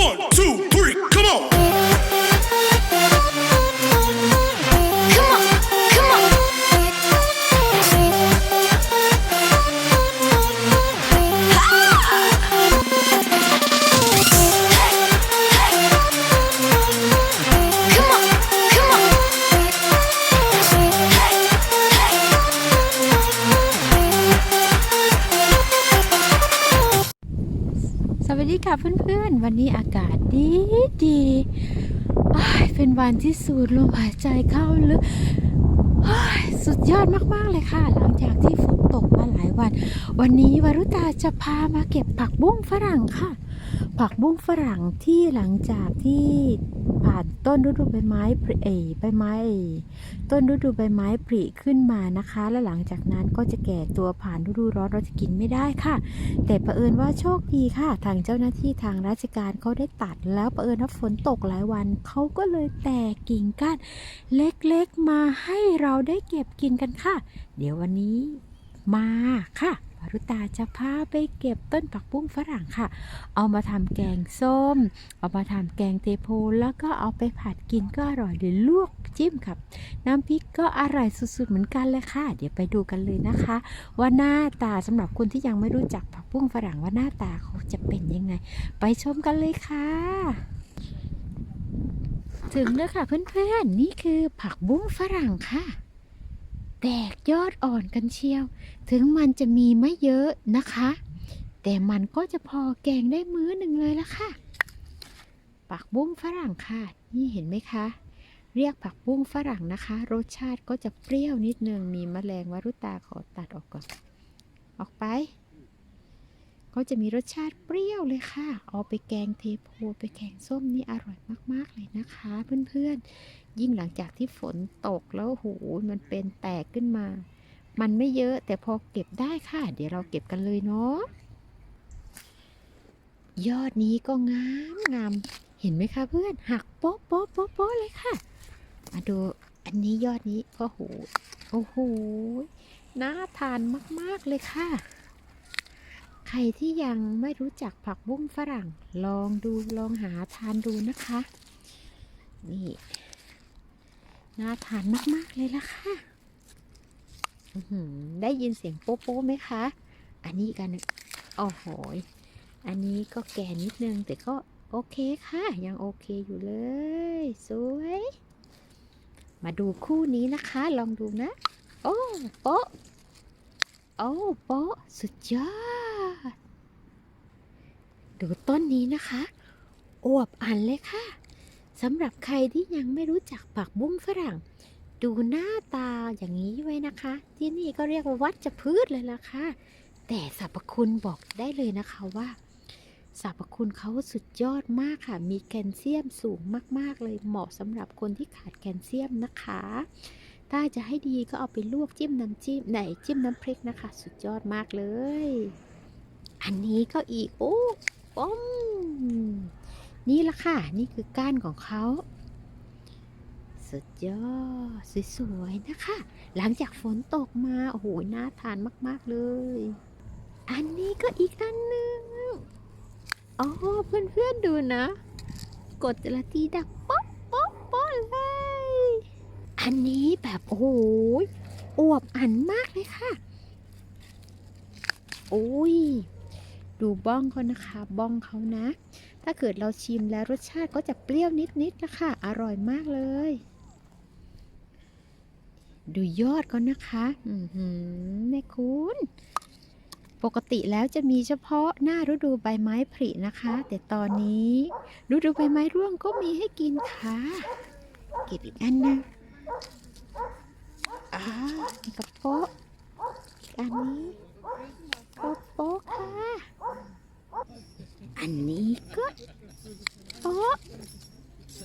One, two, วัสดีค่ะเพื่อนๆ วันนี้อากาศดีดีเป็นวันที่สูดลมหายใจเข้าลึกอ้ายสุดยอดมากๆเลยค่ะ หลังจากที่ฝนตกมาหลายวัน วันนี้วรุตาจะพามาเก็บผักบุ้งฝรั่งค่ะ ผักบุ้งฝรั่งที่หลังจากที่ผ่านต้นฤดูใบไม้ผลิเอใบไม้ต้นฤดูใบไม้ผลิขึ้นมานะคะ และหลังจากนั้นก็จะแก่ตัวผ่านฤดูร้อนเราจะกินไม่ได้ค่ะ แต่เผอิญว่าโชคดีค่ะ ทางเจ้าหน้าที่ทางราชการเขาได้ตัด แล้วเผอิญว่าฝนตกหลายวันเขาก็เลยแตกกิ่งก้านเล็กๆมาให้เราได้เก็บกินกันค่ะ เดี๋ยววันนี้มาค่ะ วรุตาจะพาไปเก็บต้นผักบุ้งฝรั่งค่ะ เอามาทำแกงส้ม เอามาทำแกงเทโพแล้วก็เอาไปผัดกินก็อร่อยหรือลวกจิ้มกับ น้ำพริกก็อร่อยสุดๆเหมือนกันเลยค่ะ เดี๋ยวไปดูกันเลยนะคะ ว่าหน้าตาสำหรับคนที่ยังไม่รู้จักผักบุ้งฝรั่งว่าหน้าตาเขาจะเป็นยังไง ไปชมกันเลยค่ะถึงแล้วค่ะเพื่อนๆ นี่คือผักบุ้งฝรั่งค่ะ แตกยอดอ่อนกันเชียว ถึงมันจะมีไม่เยอะนะคะ แต่มันก็จะพอแกงได้มื้อหนึ่งเลยละค่ะ ผักบุ้งฝรั่งค่ะ นี่เห็นไหมคะ เรียกผักบุ้งฝรั่งนะคะ รสชาติก็จะเปรี้ยวนิดนึง มีมแมลงวารุตาขอตัดออกก่อน ออกไป ก็จะมีรสชาติเปรี้ยวเลยค่ะ เอาไปแกงเทโพ ไปแกงส้มนี่อร่อยมากๆเลยนะคะ เพื่อนๆ ยิ่งหลังจากที่ฝนตกแล้วโหมันเป็นแตกขึ้นมา มันไม่เยอะแต่พอเก็บได้ค่ะ เดี๋ยวเราเก็บกันเลยเนาะยอดนี้ก็งามงามเห็นไหมคะเพื่อนหักโป๊ะโป๊ะโป๊ะโป๊ะเลยค่ะ มาดูอันนี้ยอดนี้ก็โหโอ้โหน่าทานมาก ๆ เลยค่ะ ใครที่ยังไม่รู้จักผักบุ้งฝรั่ง ลองดูลองหาทานดูนะคะ นี่ น่าทานมาก ๆ เลยละค่ะได้ยินเสียงโป๊ะโป๊ะไหมคะ อันนี้กันโอ้โหอันนี้ก็แก่นิดนึง แต่ก็โอเคค่ะ ยังโอเคอยู่เลย สวย มาดูคู่นี้นะคะ ลองดูนะ โอ้โป๊ะโอ้โป๊ะสุดยอด ดูต้นนี้นะคะอวบอันเลยค่ะ สำหรับใครที่ยังไม่รู้จักผักบุ้งฝรั่ง ดูหน้าตาอย่างนี้ไว้นะคะ ที่นี่ก็เรียกว่าวัชพืชเลยล่ะค่ะ แต่สรรพคุณบอกได้เลยนะคะว่าสรรพคุณเขาสุดยอดมากค่ะ มีแคลเซียมสูงมาก ๆ เลยเหมาะสำหรับคนที่ขาดแคลเซียมนะคะ ถ้าจะให้ดีก็เอาไปลวกจิ้มน้ำจิ้มไหนจิ้มน้ำพริกนะคะ สุดยอดมากเลย อันนี้ก็อีก โอ้ป้อม นี่ละค่ะ นี่คือก้านของเขา สุดยอด สวยๆ นะคะ หลังจากฝนตกมา โอ้โห น่าทานมากๆเลย อันนี้ก็อีกอันหนึ่งอ๋อเพื่อนๆดูนะ กดแต่ละทีดังป๊อปป๊อปป๊อปเลย อันนี้แบบโอ้โหอวบอันมากเลยค่ะโอ้ย ดูบ้องเขานะคะ บ้องเขานะ ถ้าเกิดเราชิมแล้วรสชาติก็จะเปรี้ยวนิดๆนะคะ อร่อยมากเลย ดูยอดเขานนะคะ อือหือแม่คุณปกติแล้วจะมีเฉพาะหน้าฤดูใบไม้ผลินะคะ แต่ตอนนี้ฤดูใบไม้ร่วงก็มีให้กินค่ะ เก็บอีกอันนึงอ่ากระโปะอันนี้กระโปะค่ะ อันนี้ก็โป๊ะ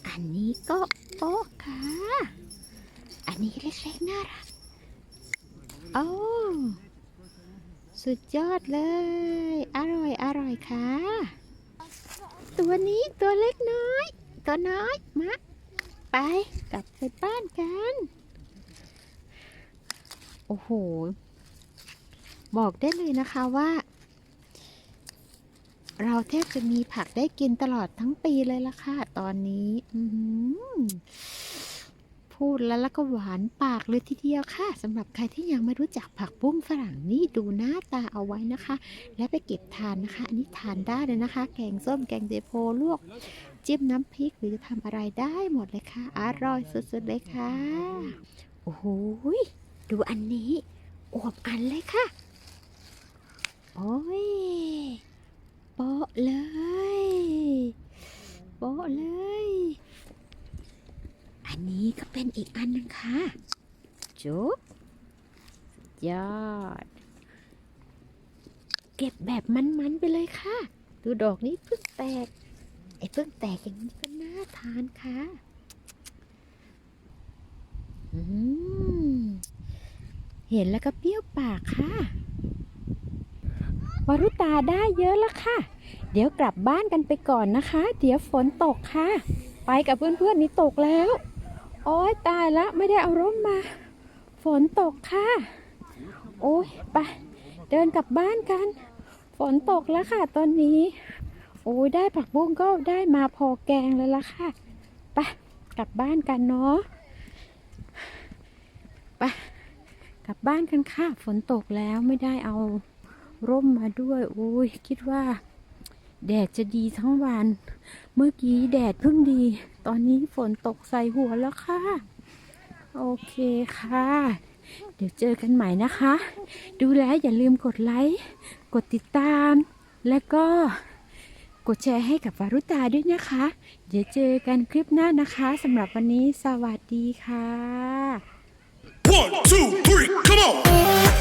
อันนี้ก็โป๊ะค่ะ อันนี้เล็กๆน่ารักโอ้สุดยอดเลย อร่อยอร่อยค่ะ ตัวนี้ตัวเล็กน้อย ตัวน้อยมาไปกลับไปบ้านกัน โอ้โห บอกได้เลยนะคะว่า เราแทบจะมีผักได้กินตลอดทั้งปีเลยละค่ะ ตอนนี้พูดแล้วแล้วก็หวานปากเลยทีเดียวค่ะสำหรับใครที่ยังไม่รู้จักผักบุ้งฝรั่งนี่ดูหน้าตาเอาไว้นะคะ และไปเก็บทานนะคะ อันนี้ทานได้เลยนะคะ แกงส้มแกงเดโพลวกจิ้มน้ำพริกหรือจะทำอะไรได้หมดเลยค่ะ อร่อยสุดๆเลยค่ะ โอ้โหยดูอันนี้อวบอันเลยค่ะ โอ้ย โปะเลย โปะ เลย อันนี้ก็เป็นอีกอันนึงค่ะจุ๊บยอด เก็บแบบมันๆไปเลยค่ะ ดูดอกนี้เพิ่งแตก ไอ้เพิ่งแตกอย่างนี้ก็น่าทานค่ะอืมเห็นแล้วก็เปรี้ยวปากค่ะวารุตาได้เยอะแล้วค่ะ เดี๋ยวกลับบ้านกันไปก่อนนะคะ เดี๋ยวฝนตกค่ะ ไปกับเพื่อนๆนี่ตกแล้ว โอ๊ยตายละไม่ได้เอาร่มมา ฝนตกค่ะ โอ๊ยไปเดินกลับบ้านกัน ฝนตกแล้วค่ะตอนนี้ โอ้ยได้ผักบุ้งก็ได้มาพอแกงเลยละค่ะไปกลับบ้านกันเนาะไปกลับบ้านกันค่ะ ฝนตกแล้วไม่ได้เอาร่มมาด้วย โอ้ยคิดว่า แดดจะดีทั้งวัน เมื่อกี้แดดเพิ่งดี ตอนนี้ฝนตกใส่หัวแล้วค่ะ โอเคค่ะ เดี๋ยวเจอกันใหม่นะคะ ดูแลอย่าลืมกดไลค์ กดติดตาม และก็กดแชร์ให้กับวารุตาด้วยนะคะ เดี๋ยวเจอกันคลิปหน้านะคะสำหรับวันนี้สวัสดีค่ะ One, two, three, come on.